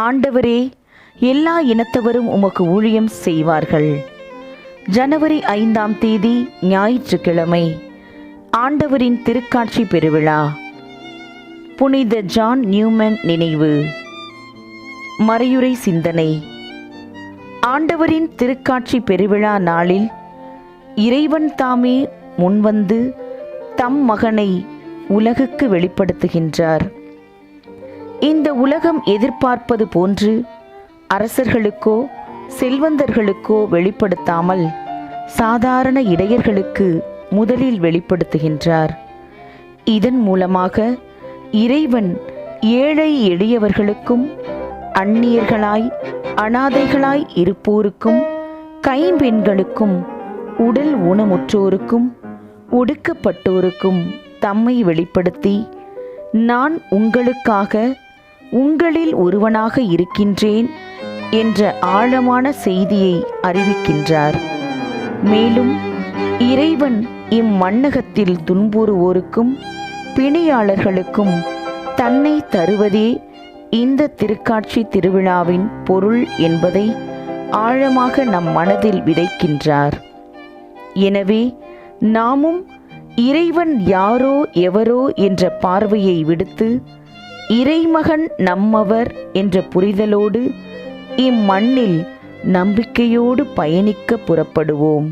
ஆண்டவரே எல்லா இனத்தவரும் உமக்கு ஊழியம் செய்வார்கள். ஜனவரி ஐந்தாம் தேதி ஞாயிற்றுக்கிழமை ஆண்டவரின் திருக்காட்சி பெருவிழா. புனித ஜான் நியூமன் நினைவு. மறையுறை சிந்தனை. ஆண்டவரின் திருக்காட்சி பெருவிழா நாளில் இறைவன் தாமே முன்வந்து தம் மகனை உலகுக்கு வெளிப்படுத்துகின்றார். இந்த உலகம் எதிர்பார்ப்பது போன்று அரசர்களுக்கோ செல்வந்தர்களுக்கோ வெளிப்படுத்தாமல் சாதாரண இடையர்களுக்கு முதலில் வெளிப்படுத்துகின்றார். இதன் மூலமாக இறைவன் ஏழை எளியவர்களுக்கும் அந்நியர்களாய் அனாதைகளாய் இருப்போருக்கும் கைம்பெண்களுக்கும் உடல் ஊனமுற்றோருக்கும் ஒடுக்கப்பட்டோருக்கும் தம்மை வெளிப்படுத்தி நான் உங்களுக்காக உங்களில் ஒருவனாக இருக்கின்றேன் என்ற ஆழமான செய்தியை அறிவிக்கின்றார். மேலும் இறைவன் இம்மண்ணகத்தில் துன்புறுவோருக்கும் பிணியாளர்களுக்கும் தன்னை தருவதே இந்த திருக்காட்சி திருவிழாவின் பொருள் என்பதை ஆழமாக நம் மனதில் விதைக்கின்றார். எனவே நாமும் இறைவன் யாரோ எவரோ என்ற பார்வையை விடுத்து இறைமகன் நம்மவர் என்ற புரிதலோடு இம்மண்ணில் நம்பிக்கையோடு பயணிக்க புறப்படுவோம்.